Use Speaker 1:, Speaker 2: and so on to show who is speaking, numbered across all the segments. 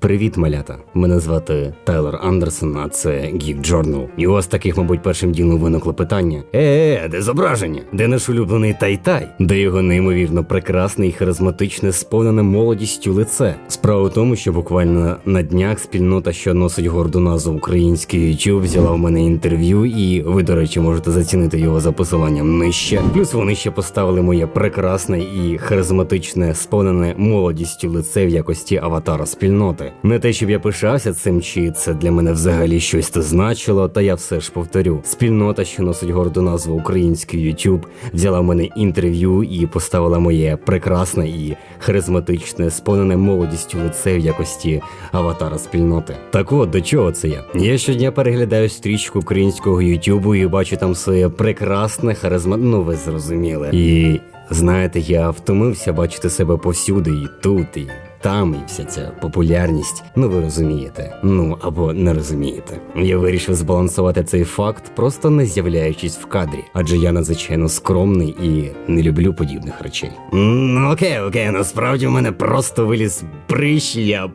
Speaker 1: Привіт, малята! Мене звати Тайлер Андерсон, а це Geek Journal. І вас таких, мабуть, першим ділом виникло питання: Е, де зображення? Де наш улюблений Тай-Тай? Де його неймовірно прекрасне і харизматичне, сповнене молодістю лице? Справа в тому, що буквально на днях спільнота, що носить горду назву Український YouTube, взяла в мене інтерв'ю, і ви, до речі, можете зацінити його за посиланням нижче. Плюс вони ще поставили моє прекрасне і харизматичне, сповнене молодістю лице в якості аватара спільноти. Не те, щоб я пишався цим, чи це для мене взагалі щось то значило, та я все ж повторю. Спільнота, що носить горду назву Український YouTube, взяла в мене інтерв'ю і поставила моє прекрасне і харизматичне, сповнене молодістю лице в якості аватара спільноти. Так от до чого це я? Я щодня переглядаю стрічку українського Ютубу і бачу там своє прекрасне харизма. Ну ви зрозуміли. І знаєте, я втомився бачити себе повсюди, і тут, і там, і вся ця популярність. Ну ви розумієте. Ну або не розумієте. Я вирішив збалансувати цей факт, просто не з'являючись в кадрі, адже я надзвичайно скромний і не люблю подібних речей. Ну окей, окей, насправді в мене просто виліз прищ, я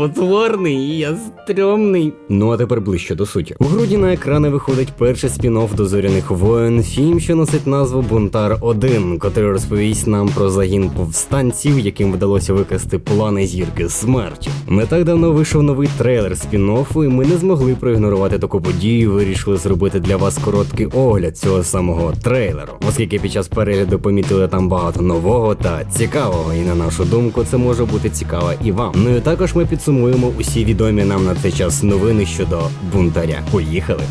Speaker 1: потворний, і я стрьомний. Ну а тепер ближче до суті. У грудні на екрани виходить перший спін-офф до зоряних воєн, фільм, що носить назву Бунтар 1 котрий розповість нам про загін повстанців, яким вдалося викрасти плани зірки смерті. Не так давно вийшов новий трейлер спін-оффу, і ми не змогли проігнорувати таку подію. Вирішили зробити для вас короткий огляд цього самого трейлеру, оскільки під час перегляду помітили там багато нового та цікавого, і на нашу думку, це може бути цікаво і вам. Ну і також ми підсумуємо усі відомі нам на цей час новини щодо бунтаря. Поїхали!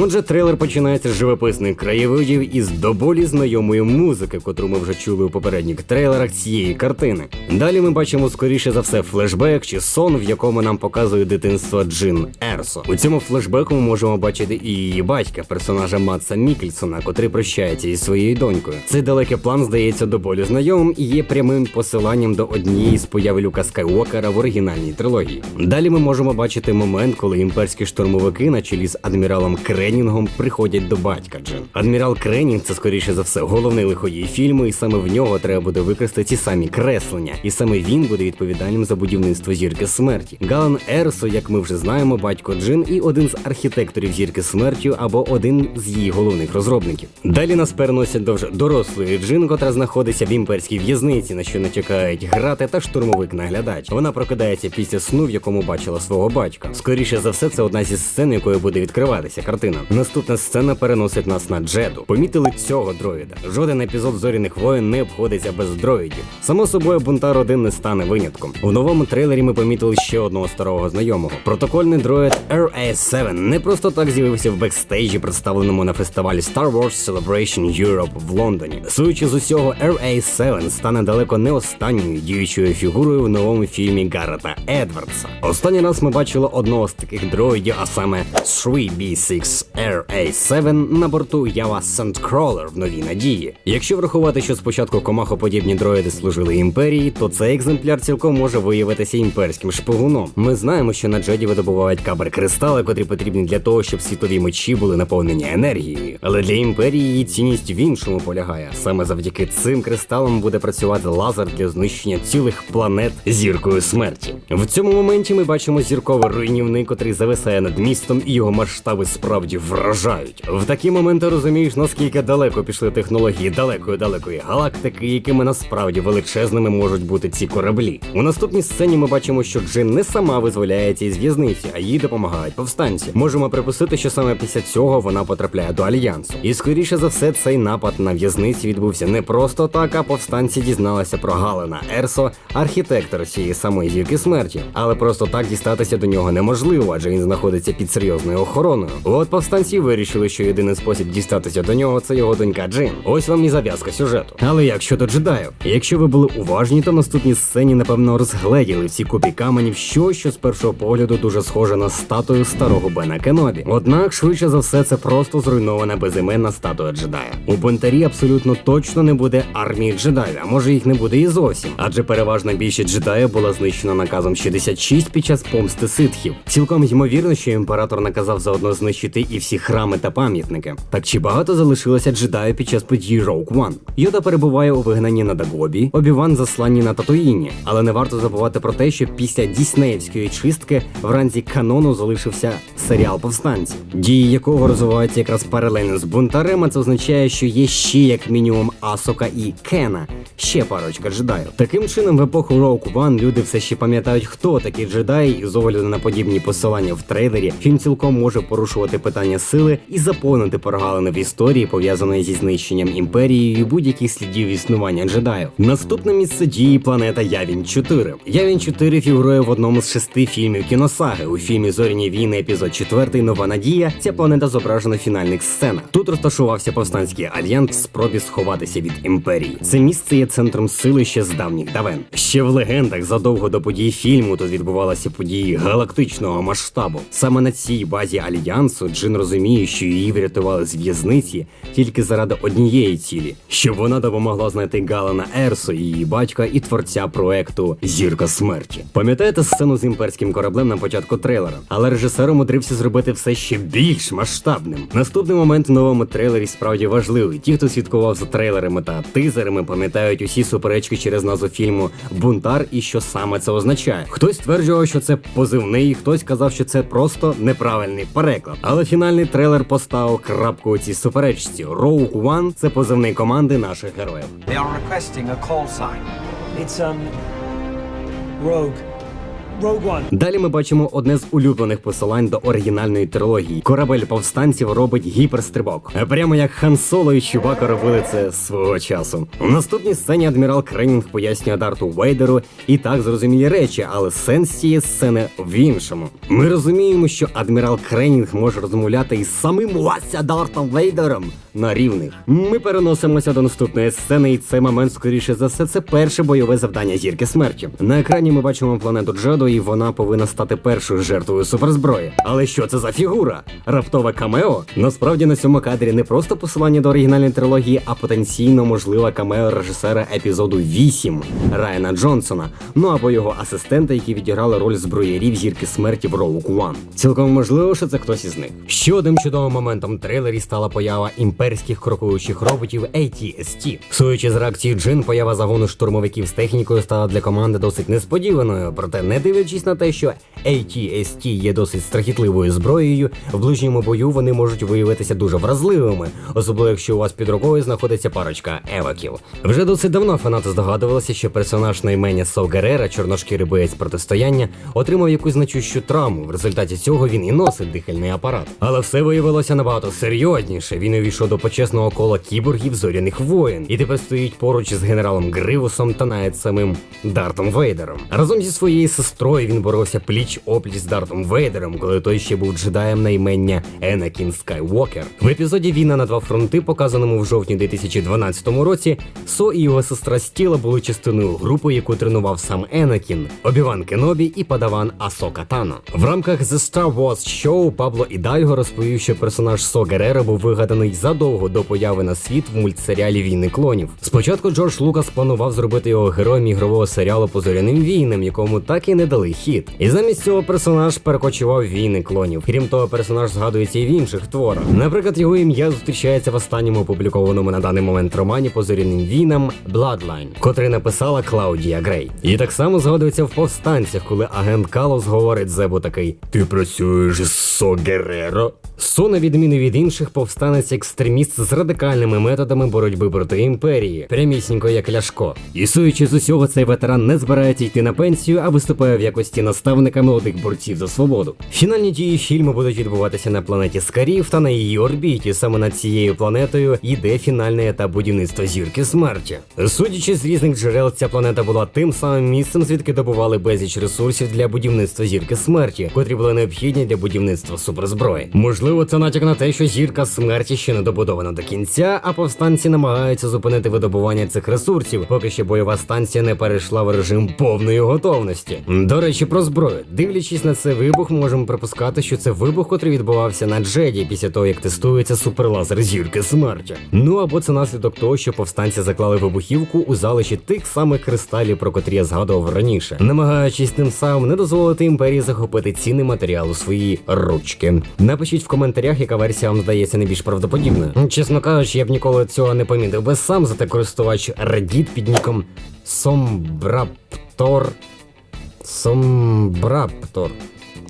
Speaker 1: Отже, трейлер починається з живописних краєвидів і з доволі знайомої музики, котру ми вже чули у попередніх трейлерах цієї картини. Далі ми бачимо скоріше за все флешбек чи сон, в якому нам показує дитинство Джин Ерсо. У цьому флешбеку ми можемо бачити і її батька, персонажа Матса Мікельсона, котрий прощається із своєю донькою. Цей далекий план здається доволі знайомим і є прямим посиланням до однієї з появи Люка Скайуокера в оригінальній трилогії. Далі ми можемо бачити момент, коли імперські штурмовики на чолі з адміралом Кренінгом приходять до батька Джин. Адмірал Кренінг це скоріше за все головний лиходій фільму, і саме в нього треба буде використати ці самі креслення, і саме він буде відповідальним за будівництво зірки смерті. Галан Ерсо, як ми вже знаємо, батько Джин і один з архітекторів зірки смерті або один з її головних розробників. Далі нас переносять до вже дорослої Джин, котра знаходиться в імперській в'язниці, на що не чекають грати та штурмовик наглядач. Вона прокидається після сну, в якому бачила свого батька. Скоріше за все, це одна зі сцен, якою буде відкриватися картина. Наступна сцена переносить нас на Джеду. Помітили цього дроїда. Жоден епізод зоряних воєн не обходиться без дроїдів. Само собою, бунтар 1 не стане винятком. У новому трейлері ми помітили ще одного старого знайомого. Протокольний дроїд RA7 не просто так з'явився в бекстейджі, представленому на фестивалі Star Wars Celebration Europe в Лондоні. Суючи з усього, RA7 стане далеко не останньою діючою фігурою в новому фільмі Гаррета Едвардса. Останній раз ми бачили одного з таких дроїдів, а саме 3B6 RA7 на борту Ява Sandcrawler в новій надії. Якщо врахувати, що спочатку комахоподібні дроїди служили імперії, то цей екземпляр цілком може виявитися імперським шпигуном. Ми знаємо, що на Джеді видобувають кабель кристали, котрі потрібні для того, щоб світові мечі були наповнені енергією. Але для імперії її цінність в іншому полягає. Саме завдяки цим кристалам буде працювати лазер для знищення цілих планет зіркою смерті. В цьому моменті ми бачимо зірковий руйнівник, котрий зависає над містом, і його масштаби справді вражають. В такі моменти розумієш, наскільки далеко пішли технології далекої далекої галактики, якими насправді величезними можуть бути ці кораблі. У наступній сцені ми бачимо, що Джин не сама визволяється із в'язниці, а їй допомагають повстанці. Можемо припустити, що саме після цього вона потрапляє до альянсу. І скоріше за все, цей напад на в'язниці відбувся не просто так, а повстанці дізналися про Галена Ерсо, архітектор цієї самої зірки смерті. Але просто так дістатися до нього неможливо, адже він знаходиться під серйозною охороною. От повстанці вирішили, що єдиний спосіб дістатися до нього це його донька Джин. Ось вам і зав'язка сюжету. Але як щодо джедаїв? Якщо ви були уважні, то наступній сцені, напевно, розгледіли всі купі каменів, що, що з першого погляду дуже схоже на статую старого Бена Кенобі. Однак, швидше за все, це просто зруйнована безіменна статуя джедая. У бунтарі абсолютно точно не буде армії джедаїв, а може їх не буде і зовсім. Адже переважна більшість джедаїв була знищена наказом 66 під час помсти ситхів. Цілком ймовірно, що імператор наказав заодно знищити і всі храми та пам'ятники. Так чи багато залишилося джедаїв під час подій Rogue One? Йода перебуває у вигнанні на Дагобі, Обіван засланні на Татуїні, але не варто забувати про те, що після Діснеївської чистки в ранзі канону залишився серіал повстанці, дії якого розвиваються якраз паралельно з бунтарем, це означає, що є ще як мінімум Асока і Кена, ще парочка джедаїв. Таким чином, в епоху Rogue One люди все ще пам'ятають, хто такі джедаї, і з огляду на подібні посилання в трейлері, фільм цілком може порушувати питання сили і заповнити прогалини в історії, пов'язаної зі знищенням імперії і будь-яких слідів існування джедаїв. Наступне місце дії планета Явін 4. Явін 4 фігурує в одному з шести фільмів кіносаги. У фільмі Зоряні війни, епізод 4 Нова Надія. Ця планета зображена в фінальних сценах. Тут розташувався повстанський альянс в спробі сховатися від імперії. Це місце є центром сили ще з давніх давен. Ще в легендах задовго до подій фільму тут відбувалися події галактичного масштабу. Саме на цій базі альянсу Джин розуміє, що її врятували з в'язниці тільки заради однієї цілі, щоб вона допомогла знайти Галана Ерсо, її батька і творця проекту Зірка смерті. Пам'ятаєте сцену з імперським кораблем на початку трейлера? Але режисер умудрився зробити все ще більш масштабним. Наступний момент в новому трейлері справді важливий. Ті, хто слідкував за трейлерами та тизерами, пам'ятають усі суперечки через назву фільму Бунтар і що саме це означає. Хтось стверджував, що це позивний, хтось казав, що це просто неправильний переклад. Але фінальний трейлер поставив крапку у цій суперечці. Rogue One – це позивний команди наших героїв.
Speaker 2: They are requesting a call sign.
Speaker 3: It's um Rogue.
Speaker 1: Далі ми бачимо одне з улюблених посилань до оригінальної трилогії. Корабель повстанців робить гіперстрибок. Прямо як Хан Соло і Чубака робили це свого часу. У наступній сцені адмірал Кренінг пояснює Дарту Вейдеру і так зрозумілі речі, але сенс цієї сцени в іншому. Ми розуміємо, що адмірал Кренінг може розмовляти із самим Вася Дартом Вейдером на рівних. Ми переносимося до наступної сцени, і цей момент, скоріше за все, це перше бойове завдання зірки смерті. На екрані ми бачимо планету Джеду, і вона повинна стати першою жертвою суперзброї. Але що це за фігура? Раптове камео? Насправді на цьому кадрі не просто посилання до оригінальної трилогії, а потенційно можливе камео режисера епізоду 8 Райана Джонсона, ну або його асистента, які відіграли роль зброярів зірки смерті в Rogue One. Цілком можливо, що це хтось із них. Ще одним чудовим моментом трейлері стала поява імперських крокуючих роботів AT-ST. Суючи з реакції Джин, поява загону штурмовиків з технікою стала для команди досить несподіваною. Проте, не дивлячись на те, що AT-ST є досить страхітливою зброєю, в ближньому бою вони можуть виявитися дуже вразливими, особливо якщо у вас під рукою знаходиться парочка еваків. Вже досить давно фанати здогадувалися, що персонаж на імені Сол Герера, чорношкірий боєць протистояння, отримав якусь значущу травму. В результаті цього він і носить дихальний апарат. Але все виявилося набагато серйозніше. Він увійшов до почесного кола кіборгів зоряних воїн і тепер стоїть поруч з генералом Гривусом та навіть самим Дартом Вейдером. Разом зі своєю сестрою він боровся пліч опліч з Дартом Вейдером, коли той ще був джедаєм на імення Енакін Скайвокер. В епізоді Війна на два фронти, показаному в жовтні 2012 році, Со і його сестра Стіла були частиною групи, яку тренував сам Енакін, Обіван Кенобі і падаван Асока Тано. В рамках The Star Wars Show Пабло Ідальго розповів, що персонаж Со Герера був вигаданий задовго до появи на світ в мультсеріалі Війни клонів. Спочатку Джордж Лукас планував зробити його героєм ігрового серіалу по зоряним війнам, якому так і не дали хід. І замість цього персонаж перекочував війни клонів. Крім того, персонаж згадується і в інших творах. Наприклад, його ім'я зустрічається в останньому опублікованому на даний момент романі по зоряним війнам Bloodline, котрий написала Клаудія Грей. І так само згадується в повстанцях, коли агент Калос говорить Зебу такий: Ти працюєш із Со Со, на відміну від інших, повстанець екстреміст з радикальними методами боротьби проти імперії, прямісінько як ляшко. І суючи з усього, цей ветеран не збирається йти на пенсію, а виступає в якості наставника молодих борців за свободу. Фінальні дії фільму будуть відбуватися на планеті Скарів та на її орбіті. Саме над цією планетою йде фінальний етап будівництва зірки смерті. Судячи з різних джерел, ця планета була тим самим місцем, звідки добували безліч ресурсів для будівництва зірки смерті, котрі були необхідні для будівництва суперзброї. Можливо, це натяк на те, що зірка смерті ще не добуде добудовано до кінця, а повстанці намагаються зупинити видобування цих ресурсів, поки що бойова станція не перейшла в режим повної готовності. До речі, про зброю. Дивлячись на цей вибух, можемо припускати, що це вибух, котрий відбувався на Джеді після того, як тестується суперлазер зірки смерті. Ну або це наслідок того, що повстанці заклали вибухівку у залиші тих самих кристалів, про котрі я згадував раніше, намагаючись тим самим не дозволити імперії захопити цінний матеріал у свої ручки. Напишіть в коментарях, яка версія вам здається найбільш правдоподібною. Чесно кажучи, я б ніколи цього не помітив би сам, зате користувач Reddit під ніком Sombraптор. Sombraптор.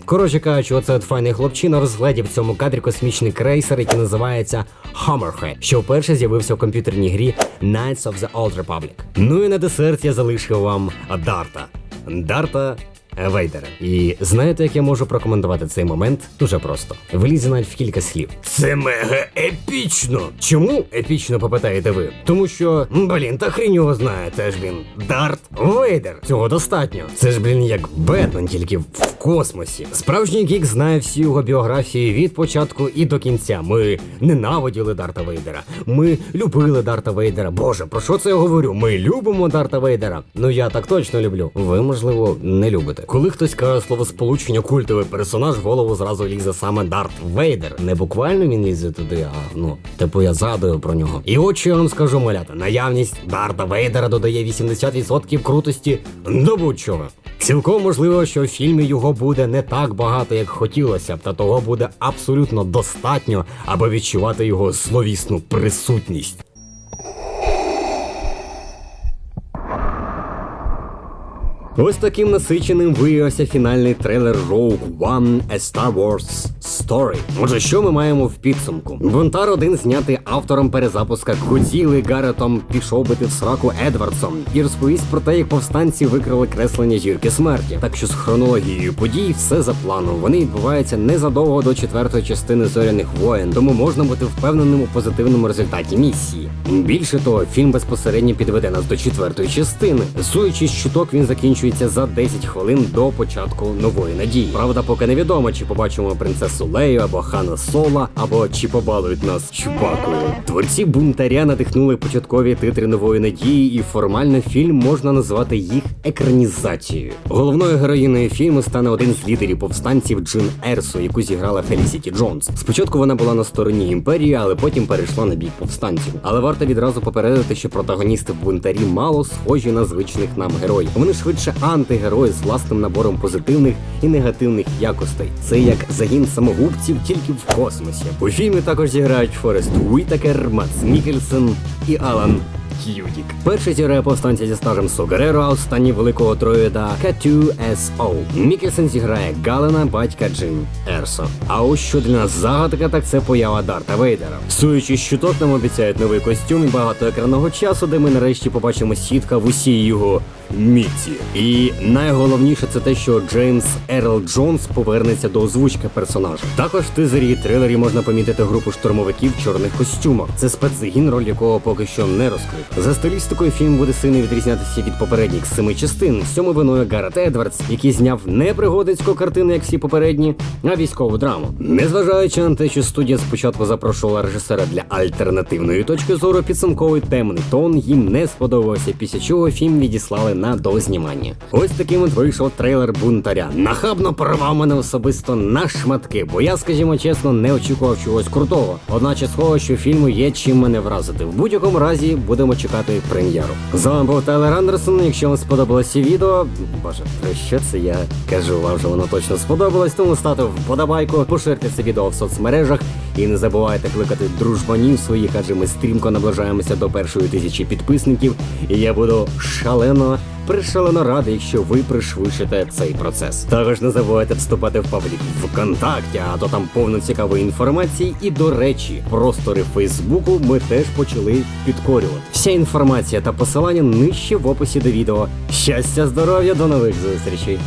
Speaker 1: Коротше кажучи, оце от файний хлопчина розгледів в цьому кадрі космічний крейсер, який називається Hammerhead, що вперше з'явився в комп'ютерній грі Knights of the Old Republic. Ну і на десерт я залишив вам Дарта. Дарта Вейдера. І знаєте, як я можу прокоментувати цей момент? Дуже просто. Влізе навіть в кілька слів. Це мега епічно. Чому епічно попитаєте ви? Тому що, блін, та хрінь його знає, це ж він Дарт Вейдер. Цього достатньо. Це ж, блін, як Бетмен, тільки в космосі. Справжній гік знає всю його біографію від початку і до кінця. Ми ненавиділи Дарта Вейдера. Ми любили Дарта Вейдера. Боже, про що це я говорю? Ми любимо Дарта Вейдера. Ну я так точно люблю. Ви, можливо, не любите. Коли хтось каже слово сполучення культовий персонаж, в голову зразу лізе саме Дарт Вейдер. Не буквально він лізе туди, а ну, типу я згадую про нього. І от що я вам скажу, малята, наявність Дарта Вейдера додає 80% крутості до будь-чого. Цілком можливо, що в фільмі його буде не так багато, як хотілося б, та того буде абсолютно достатньо, аби відчувати його зловісну присутність. Ось таким насиченим виявився фінальний трейлер Rogue One A Star Wars Story. Отже, що ми маємо в підсумку? Бунтар один знятий автором перезапуска Годзіли Гаретом пішов бити в сраку Едвардсом і розповість про те, як повстанці викрили креслення зірки смерті. Так що з хронологією подій все за планом. Вони відбуваються незадовго до четвертої частини зоряних воєн, тому можна бути впевненим у позитивному результаті місії. Більше того, фільм безпосередньо підведе нас до четвертої частини. Суючи з чуток, він закінчується за 10 хвилин до початку нової надії. Правда, поки невідомо, чи побачимо принцесу Лею або Хана Сола, або чи побалують нас Чубакою. Творці бунтаря надихнули початкові титри нової надії, і формально фільм можна назвати їх екранізацією. Головною героїною фільму стане один з лідерів повстанців Джин Ерсо, яку зіграла Фелісіті Джонс. Спочатку вона була на стороні імперії, але потім перейшла на бік повстанців. Але варто відразу попередити, що протагоністи бунтарі мало схожі на звичних нам героїв. Вони швидше антигерої з власним набором позитивних і негативних якостей. Це як загін самогубців тільки в космосі. У фільмі також зіграють Форест Уітакер, Мац Мікельсен і Алан К'юдік. Перший зіграє повстанця зі стажем Сугареро, а останній великого троїда К2SO. Мікельсен зіграє Галена, батька Джин Ерсо. А ось що для нас загадка, так це поява Дарта Вейдера. Суючи з чуток, нам обіцяють новий костюм і багато екранного часу, де ми нарешті побачимо сітка в усій його міці. І найголовніше це те, що Джеймс Ерл Джонс повернеться до озвучки персонажа. Також в тизері і трилері можна помітити групу штурмовиків в чорних костюмах. Це спецзагін, роль якого поки що не розкрита. За стилістикою фільм буде сильно відрізнятися від попередніх семи частин. Сьому виною Гаррет Едвардс, який зняв не пригодицьку картину, як всі попередні, а військову драму. Незважаючи на те, що студія спочатку запрошувала режисера для альтернативної точки зору, підсумковий темний тон їм не сподобався, після чого фільм відіслали на дознімання. Ось таким от вийшов трейлер бунтаря. Нахабно порвав мене особисто на шматки, бо я, скажімо чесно, не очікував чогось крутого. Одначе схоже, що фільму є чим мене вразити. В будь-якому разі будемо чекати прем'єру. З вами був Тайлер Андерсон. Якщо вам сподобалося відео, боже, про що це я кажу? Вам же воно точно сподобалось, тому ставте вподобайку, поширте це відео в соцмережах і не забувайте кликати дружбанів своїх, адже ми стрімко наближаємося до першої тисячі підписників, і я буду шалено. Пришалено радий, якщо ви пришвидшите цей процес. Також не забувайте вступати в паблік ВКонтакті, а то там повно цікавої інформації. І до речі, простори Фейсбуку ми теж почали підкорювати. Вся інформація та посилання нижче в описі до відео. Щастя, здоров'я, до нових зустрічей!